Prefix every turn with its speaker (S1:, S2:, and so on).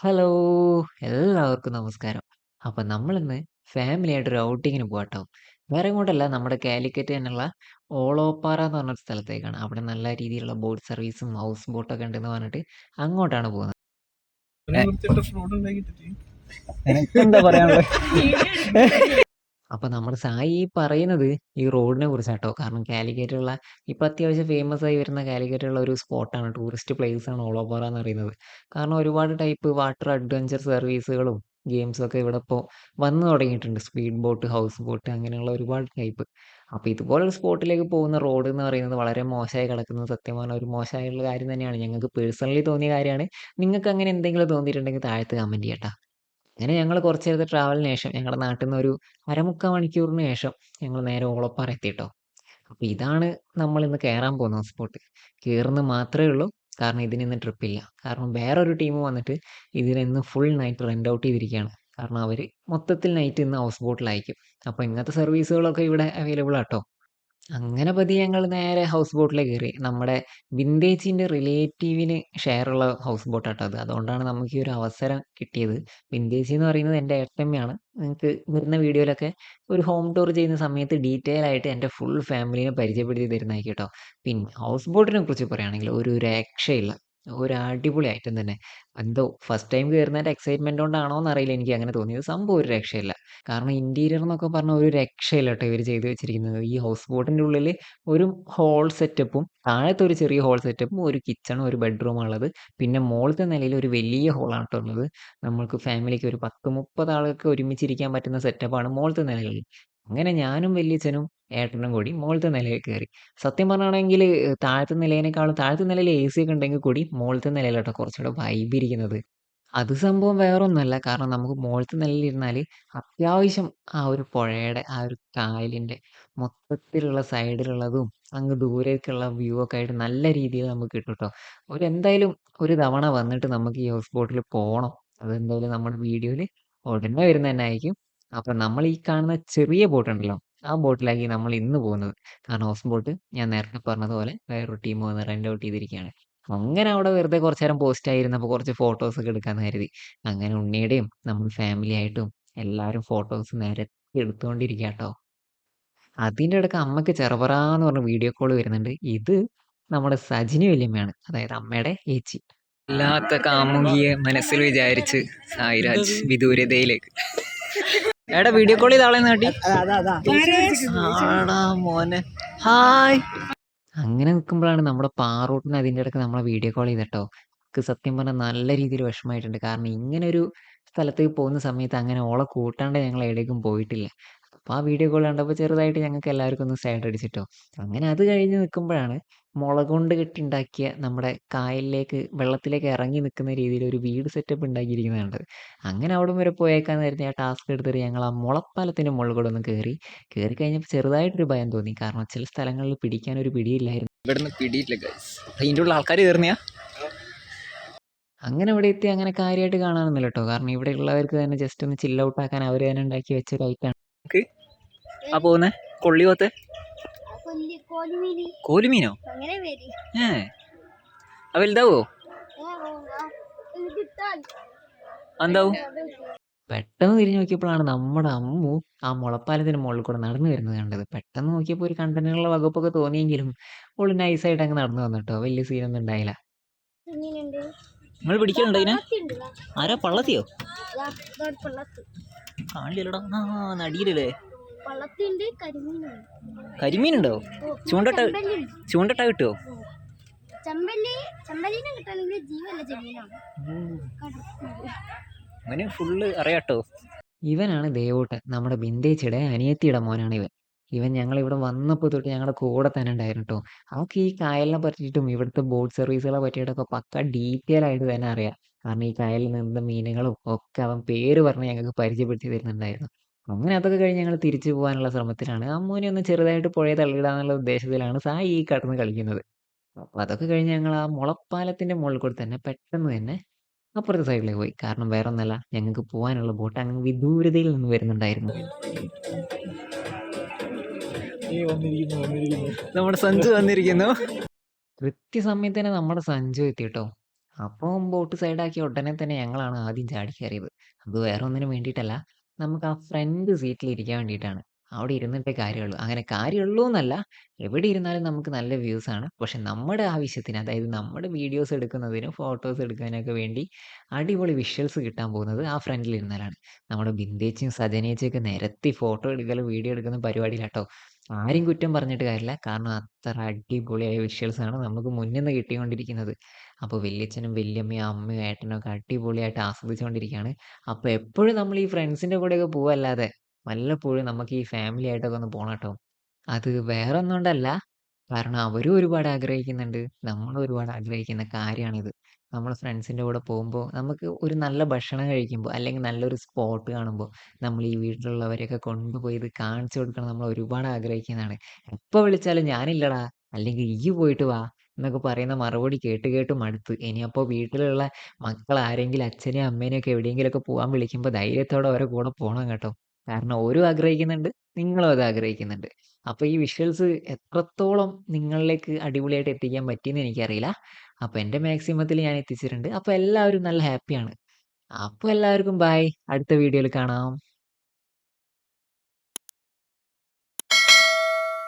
S1: Hello എല്ലാവർക്കും നമസ്കാരം. അപ്പം നമ്മളിന്ന് ഫാമിലി ആയിട്ട് ഒരു ഔട്ടിങ്ങിന് പോകട്ടോ വേറെ ഇങ്ങോട്ടല്ല നമ്മുടെ കാലിക്കറ്റ് തന്നെയുള്ള ഓളോപ്പാറ എന്ന് പറഞ്ഞൊരു സ്ഥലത്തേക്കാണ്. അവിടെ നല്ല രീതിയിലുള്ള ബോട്ട് സർവീസും ഹൗസ് ബോട്ടൊക്കെ ഉണ്ടെന്ന് പറഞ്ഞിട്ട് അങ്ങോട്ടാണ് പോകുന്നത്.
S2: എന്താ പറയാനുള്ളത്?
S1: അപ്പൊ നമ്മുടെ സായി പറയുന്നത് ഈ റോഡിനെ കുറിച്ചാട്ടോ. കാരണം കാലിക്കറ്റുള്ള ഇപ്പൊ അത്യാവശ്യം ഫേമസ് ആയി വരുന്ന കാലിക്കറ്റുള്ള ഒരു സ്പോട്ടാണ്. ടൂറിസ്റ്റ് പ്ലേസ് ആണ് ഓളോപോറ എന്ന് പറയുന്നത്. കാരണം ഒരുപാട് ടൈപ്പ് വാട്ടർ അഡ്വഞ്ചർ സർവീസുകളും ഗെയിംസും ഒക്കെ ഇവിടെ ഇപ്പോൾ വന്നു തുടങ്ങിയിട്ടുണ്ട്. സ്പീഡ് ബോട്ട് ഹൗസ് ബോട്ട് അങ്ങനെയുള്ള ഒരുപാട് ടൈപ്പ് അപ്പോൾ ഇതുപോലൊരു സ്പോട്ടിലേക്ക് പോകുന്ന റോഡ് എന്ന് പറയുന്നത് വളരെ മോശമായി കിടക്കുന്നത് സത്യം പറഞ്ഞാൽ ഒരു മോശമായുള്ള കാര്യം തന്നെയാണ്. ഞങ്ങൾക്ക് പേഴ്സണലി തോന്നിയ കാര്യമാണ്. നിങ്ങൾക്ക് അങ്ങനെ എന്തെങ്കിലും തോന്നിയിട്ടുണ്ടെങ്കിൽ താഴത്ത് കമന്റ് ചെയ്യട്ടോ. അങ്ങനെ ഞങ്ങൾ കുറച്ച് നേരത്തെ ട്രാവലിന് ശേഷം ഞങ്ങളുടെ നാട്ടിൽ നിന്ന് ഒരു അരമുക്കാൽ മണിക്കൂറിന് ശേഷം ഞങ്ങൾ നേരെ ഓളപ്പാറ എത്തിട്ടോ. അപ്പോൾ ഇതാണ് നമ്മൾ ഇന്ന് കയറാൻ പോകുന്ന സ്പോട്ട് കയറുന്ന മാത്രമേ ഉള്ളൂ. കാരണം ഇതിന് ഇന്ന് ട്രിപ്പില്ല കാരണം വേറൊരു ടീം വന്നിട്ട് ഇതിനെന്ന് ഫുൾ നൈറ്റ് റെന്റ് ഔട്ട് ചെയ്തിരിക്കുകയാണ് കാരണം അവർ മൊത്തത്തിൽ നൈറ്റ് ഇന്ന് ഹൗസ് ബോട്ടിലായിരിക്കും അപ്പോൾ ഇങ്ങനത്തെ സർവീസുകളൊക്കെ ഇവിടെ അവൈലബിൾ ആട്ടോ. അങ്ങനെ പതി ഞങ്ങൾ നേരെ ഹൗസ് ബോട്ടിലേക്ക് കയറി നമ്മുടെ വിന്തേജിന്റെ റിലേറ്റീവിന് ഷെയറുള്ള ഹൗസ് ബോട്ടാട്ടോ അത്. അതുകൊണ്ടാണ് നമുക്ക് ഈ ഒരു അവസരം കിട്ടിയത്. വിന്റേജ് എന്ന് പറയുന്നത് എന്റെ ഏട്ടമ്മയാണ് നിങ്ങൾക്ക് വരുന്ന വീഡിയോയിലൊക്കെ ഒരു ഹോം ടൂർ ചെയ്യുന്ന സമയത്ത് ഡീറ്റെയിൽ ആയിട്ട് എന്റെ ഫുൾ ഫാമിലിനെ പരിചയപ്പെടുത്തി തരുന്നതായിരിക്കും കേട്ടോ പിന്നെ ഹൗസ് ബോട്ടിനെ കുറിച്ച് പറയുകയാണെങ്കിൽ ഒരു രക്ഷയില്ല. ഒരു അടിപൊളി ഐറ്റം തന്നെ. എന്തോ ഫസ്റ്റ് ടൈം കയറുന്നതിന്റെ എക്സൈറ്റ്മെന്റ് കൊണ്ടാണോ എന്നറിയില്ല എനിക്ക് അങ്ങനെ തോന്നിയത്. സംഭവം ഒരു രക്ഷയില്ല. കാരണം ഇന്റീരിയർ എന്നൊക്കെ പറഞ്ഞാൽ ഒരു രക്ഷയില്ല കേട്ടോ ഇവർ ചെയ്ത് വെച്ചിരിക്കുന്നത്. ഈ ഹൗസ് ബോട്ടിന്റെ ഉള്ളിൽ ഒരു ഹോൾ സെറ്റപ്പും താഴത്തെ ഒരു ചെറിയ ഹോൾ സെറ്റപ്പും ഒരു കിച്ചണും ഒരു ബെഡ്റൂമാണ് ഉള്ളത്. പിന്നെ മുകളിലത്തെ നിലയിൽ ഒരു വലിയ ഹോളാണ് കേട്ടോ ഉള്ളത്. നമ്മൾക്ക് ഫാമിലിക്ക് ഒരു പത്ത് മുപ്പത് ആളുകൾക്ക് ഒരുമിച്ചിരിക്കാൻ പറ്റുന്ന സെറ്റപ്പാണ് മുകളിലത്തെ നിലയിൽ. അങ്ങനെ ഞാനും വല്യച്ഛനും ഏട്ടനും കൂടി മുകളിലത്തെ നിലയിൽ കയറി. സത്യം പറഞ്ഞാണെങ്കിൽ താഴത്തെ നിലയിനേക്കാളും താഴത്തെ നിലയിൽ എ സി ഒക്കെ ഉണ്ടെങ്കിൽ കൂടി മുകളിലത്തെ നിലയിലോട്ട് കുറച്ചുകൂടെ വൈബ് ഇരിക്കുന്നത്. അത് സംഭവം വേറൊന്നുമല്ല. കാരണം നമുക്ക് മുകളിലത്തെ നിലയിൽ ഇരുന്നാൽ അത്യാവശ്യം ആ ഒരു പുഴയുടെ ആ ഒരു കായലിന്റെ മൊത്തത്തിലുള്ള സൈഡിലുള്ളതും അങ്ങ് ദൂരേക്കുള്ള വ്യൂ ഒക്കെ ആയിട്ട് നല്ല രീതിയിൽ നമുക്ക് കിട്ടും കേട്ടോ ഒരു എന്തായാലും ഒരു തവണ വന്നിട്ട് നമുക്ക് ഈ ഹൗസ് ബോട്ടിൽ പോകണം അതെന്തായാലും നമ്മുടെ വീഡിയോയിൽ ഉടനെ വരുന്ന തന്നെ ആയിരിക്കും. അപ്പം നമ്മൾ ഈ കാണുന്ന ചെറിയ ബോട്ട് ഉണ്ടല്ലോ ആ ബോട്ടിലാക്കി നമ്മൾ ഇന്ന് പോകുന്നത്. കാരണം ഹൗസ് ബോട്ട് ഞാൻ നേരത്തെ പറഞ്ഞതുപോലെ വേറൊരു ടീം വന്ന് റെന്റ് ഔട്ട് ചെയ്തിരിക്കുകയാണ്. അങ്ങനെ അവിടെ വെറുതെ കുറച്ച് നേരം പോസ്റ്റ് ആയിരുന്നപ്പോൾ കുറച്ച് ഫോട്ടോസ് ഒക്കെ എടുക്കാമെന്ന് കരുതി. അങ്ങനെ ഉണ്ണിയുടെയും നമ്മൾ ഫാമിലി ആയിട്ടും എല്ലാവരും ഫോട്ടോസ് നിരത്തി എടുത്തുകൊണ്ടിരിക്കുക കേട്ടോ അതിന്റെ ഇടയ്ക്ക് അമ്മയ്ക്ക് ചെറുപറാന്ന് പറഞ്ഞ വീഡിയോ കോൾ വരുന്നുണ്ട്. ഇത് നമ്മുടെ സജിനി വല്യമ്മയാണ് അതായത് അമ്മയുടെ ഏച്ചി. അല്ലാത്ത കാമുകിയെ മനസ്സിൽ വിചാരിച്ച് സായിരാജ് വിദൂരതയിലേക്ക്. എടാ വീഡിയോ കോൾ ചെയ്ത ആളെ നാട്ടി ആടാ മോനെ. ഹായ്. അങ്ങനെ നിൽക്കുമ്പോഴാണ് നമ്മുടെ പാറൂട്ടിന് അതിന്റെ ഇടയ്ക്ക് നമ്മളെ വീഡിയോ കോൾ ചെയ്തിട്ടോ. എനിക്ക് സത്യം പറഞ്ഞാൽ നല്ല രീതിയിൽ വിഷമമായിട്ടുണ്ട്. കാരണം ഇങ്ങനെ ഒരു സ്ഥലത്തേക്ക് പോകുന്ന സമയത്ത് അങ്ങനെ ഓളെ കൂട്ടാണ്ട് ഞങ്ങൾ എവിടേക്കും പോയിട്ടില്ല. അപ്പോൾ ആ വീഡിയോ കോൾ കണ്ടപ്പോൾ ചെറുതായിട്ട് ഞങ്ങൾക്ക് എല്ലാവർക്കും ഒന്ന് സൈഡ് അടിച്ചിട്ടോ. അങ്ങനെ അത് കഴിഞ്ഞ് നിൽക്കുമ്പോഴാണ് മുളക് കൊണ്ട് കെട്ടിണ്ടാക്കിയ നമ്മുടെ കായലിലേക്ക് വെള്ളത്തിലേക്ക് ഇറങ്ങി നിൽക്കുന്ന രീതിയിൽ ഒരു വീട് സെറ്റപ്പ് ഉണ്ടാക്കിയിരിക്കുന്നതാണ് അങ്ങനെ അവിടം വരെ പോയേക്കാന്ന് കരുതി ആ ടാസ്ക് എടുത്തിട്ട് ഞങ്ങൾ ആ മുളപ്പാലത്തിന്റെ മുകളിൽ കൂടെ ഒന്ന് കയറി കയറി കഴിഞ്ഞപ്പോൾ ചെറുതായിട്ടൊരു ഭയം തോന്നി. കാരണം ചില സ്ഥലങ്ങളിൽ പിടിക്കാൻ ഒരു പിടിയില്ലായിരുന്നു.
S2: ഇവിടുന്ന് പിടിയില്ല ഗൈസ് അതിന്റെ ഉള്ള ആൾക്കാർ കയറുന്നയാ
S1: അങ്ങനെ ഇവിടെ എത്തി അങ്ങനെ കാര്യമായിട്ട് കാണാനൊന്നുമില്ല കേട്ടോ. കാരണം ഇവിടെ ഉള്ളവർക്ക് തന്നെ ജസ്റ്റ് ഒന്ന് ചില്ല ഔട്ട് ആക്കാൻ അവർ തന്നെ ഉണ്ടാക്കി വെച്ച ഒരു ഐറ്റാണ്
S2: ആ പോകുന്നേ കൊള്ളി പോത്തെ?
S3: കോലുമീനി.
S2: കോലുമീനോ?
S3: അങ്ങനെ വരി.
S2: ഏ. ആ വലുതാവോ? എന്താവും
S1: പെട്ടെന്ന് തിരിഞ്ഞു നോക്കിയപ്പോഴാണ് നമ്മുടെ അമ്മു ആ മുളപ്പാലത്തിന് മുകളിൽ കൂടെ നടന്നു വരുന്നത് കണ്ടത്. പെട്ടെന്ന് നോക്കിയപ്പോൾ ഒരു കണ്ടനുള്ള വകുപ്പൊക്കെ തോന്നിയെങ്കിലും ഓൾ നൈസായിട്ട് അങ്ങ് നടന്നു വന്നിട്ടോ. വലിയ സീനൊന്നും ഉണ്ടായില്ല.
S2: നിങ്ങൾ പിടിക്കുന്നുണ്ടോ ഇതിനെ. ആരാ? പള്ളത്തിയോ? കാണില്ലടാ നടിയിലല്ലേ?
S3: കരിമീനുണ്ടോ?
S2: ചൂണ്ടട്ട ചൂണ്ടട്ട കിട്ടുമോ
S3: ചെമ്പല്ലി ചെമ്പല്ലിനെ കിട്ടണമെങ്കിൽ ജീവല്ല ചെമ്മീനാണ്
S2: അവന് ഫുള്ള് അറിയാട്ടോ.
S1: ഇവനാണ് ദേവൂട്ടൻ നമ്മുടെ ബിന്ദേച്ചിയുടെ അനിയത്തിയുടെ മോനാണ് ഇവൻ. ഇവൻ ഞങ്ങൾ ഇവിടെ വന്നപ്പോൾ തൊട്ട് ഞങ്ങളുടെ കൂടെ തന്നെ ഉണ്ടായിരുന്നു കേട്ടോ അവർക്ക് ഈ കായലിനെ പറ്റിയിട്ടും ഇവിടുത്തെ ബോട്ട് സർവീസുകളെ പറ്റിയിട്ടൊക്കെ പക്ക ഡീറ്റെയിൽ ആയിട്ട് തന്നെ അറിയാം. കാരണം ഈ കായലിൽ നിന്ന് മീനുകളും ഒക്കെ അവൻ പേര് പറഞ്ഞ് ഞങ്ങൾക്ക് പരിചയപ്പെടുത്തി തരുന്നുണ്ടായിരുന്നു. അങ്ങനെ അതൊക്കെ കഴിഞ്ഞ് ഞങ്ങൾ തിരിച്ചു പോകാനുള്ള ശ്രമത്തിലാണ്. അമ്മൂനെ ഒന്ന് ചെറുതായിട്ട് പുഴയെ തള്ളിയിടാന്നുള്ള ഉദ്ദേശത്തിലാണ് സായി ഈ കടന്ന് കളിക്കുന്നത്. അപ്പോൾ അതൊക്കെ കഴിഞ്ഞ് ഞങ്ങൾ ആ മുളപ്പാലത്തിന്റെ മുകളിൽ കൂടി തന്നെ പെട്ടെന്ന് തന്നെ അപ്പുറത്തെ സൈഡിലേക്ക് പോയി. കാരണം വേറെ ഒന്നല്ല ഞങ്ങൾക്ക് പോകാനുള്ള ബോട്ട് അങ്ങ് വിദൂരതയിൽ നിന്ന് വരുന്നുണ്ടായിരുന്നു.
S2: നമ്മുടെ സഞ്ജു വന്നിരിക്കുന്നു.
S1: കൃത്യസമയത്ത് തന്നെ നമ്മുടെ സഞ്ജു എത്തി ട്ടോ. അപ്പം ബോട്ട് സൈഡാക്കി ഉടനെ തന്നെ ഞങ്ങളാണ് ആദ്യം ചാടി കയറിയത്. അത് വേറെ ഒന്നിനും വേണ്ടിയിട്ടല്ല. നമുക്ക് ആ ഫ്രണ്ട് സീറ്റിൽ ഇരിക്കാൻ വേണ്ടിയിട്ടാണ്. അവിടെ ഇരുന്നിട്ടേ കാര്യമുള്ളൂ. അങ്ങനെ കാര്യമുള്ളൂന്നല്ല, എവിടെ ഇരുന്നാലും നമുക്ക് നല്ല വ്യൂസ് ആണ്. പക്ഷെ നമ്മുടെ ആവശ്യത്തിന് അതായത് നമ്മുടെ വീഡിയോസ് എടുക്കുന്നതിനും ഫോട്ടോസ് എടുക്കാനൊക്കെ വേണ്ടി അടിപൊളി വിഷ്വൽസ് കിട്ടാൻ പോകുന്നത് ആ ഫ്രണ്ടിൽ ഇരുന്നാലാണ്. നമ്മുടെ ബിന്ദേച്ചിയും സജനേച്ചിയൊക്കെ നിരത്തി ഫോട്ടോ എടുക്കലും വീഡിയോ എടുക്കുന്ന പരിപാടിയിലാട്ടോ. ആരെയും കുറ്റം പറഞ്ഞിട്ട് കാര്യമില്ല. കാരണം അത്ര അടിപൊളിയായ ആണ് നമുക്ക് മുന്നിൽ നിന്ന് കിട്ടിക്കൊണ്ടിരിക്കുന്നത്. അപ്പോൾ വല്യച്ഛനും വല്യമ്മയും അമ്മയും ഏട്ടനും ഒക്കെ അടിപൊളിയായിട്ട് ആസ്വദിച്ചുകൊണ്ടിരിക്കുകയാണ്. അപ്പോൾ എപ്പോഴും നമ്മൾ ഈ ഫ്രണ്ട്സിന്റെ കൂടെയൊക്കെ പോവല്ലാതെ വല്ലപ്പോഴും നമുക്ക് ഈ ഫാമിലി ആയിട്ടൊക്കെ ഒന്ന് പോകണം കേട്ടോ അത് വേറെ ഒന്നും കൊണ്ടല്ല. കാരണം അവരും ഒരുപാട് ആഗ്രഹിക്കുന്നുണ്ട്. നമ്മളും ഒരുപാട് ആഗ്രഹിക്കുന്ന കാര്യമാണിത്. നമ്മൾ ഫ്രണ്ട്സിന്റെ കൂടെ പോകുമ്പോൾ നമുക്ക് ഒരു നല്ല ഭക്ഷണം കഴിക്കുമ്പോൾ അല്ലെങ്കിൽ നല്ലൊരു സ്പോട്ട് കാണുമ്പോൾ നമ്മൾ ഈ വീട്ടിലുള്ളവരെയൊക്കെ കൊണ്ടുപോയി ഇത് കാണിച്ചു കൊടുക്കണം നമ്മൾ ഒരുപാട് ആഗ്രഹിക്കുന്നതാണ്. എപ്പോൾ വിളിച്ചാലും ഞാനില്ലടാ അല്ലെങ്കിൽ ഇയ്യ് പോയിട്ട് വാ എന്നൊക്കെ പറയുന്ന മറുപടി കേട്ട് കേട്ട് മടുത്ത്. ഇനി അപ്പോൾ വീട്ടിലുള്ള മക്കൾ ആരെങ്കിലും അച്ഛനെയും അമ്മേനെയൊക്കെ എവിടെയെങ്കിലുമൊക്കെ പോകാൻ വിളിക്കുമ്പോൾ ധൈര്യത്തോടെ അവരെ കൂടെ പോണം കേട്ടോ. കാരണം ഓരും ആഗ്രഹിക്കുന്നുണ്ട്. നിങ്ങളും അത് ആഗ്രഹിക്കുന്നുണ്ട്. അപ്പൊ ഈ വിഷ്വൽസ് എത്രത്തോളം നിങ്ങളിലേക്ക് അടിപൊളിയായിട്ട് എത്തിക്കാൻ പറ്റിയെന്ന് എനിക്കറിയില്ല. അപ്പൊ എന്റെ മാക്സിമത്തിൽ ഞാൻ എത്തിച്ചിട്ടുണ്ട്. അപ്പൊ എല്ലാവരും നല്ല ഹാപ്പിയാണ്. അപ്പൊ എല്ലാവർക്കും ബൈ. അടുത്ത വീഡിയോയിൽ കാണാം.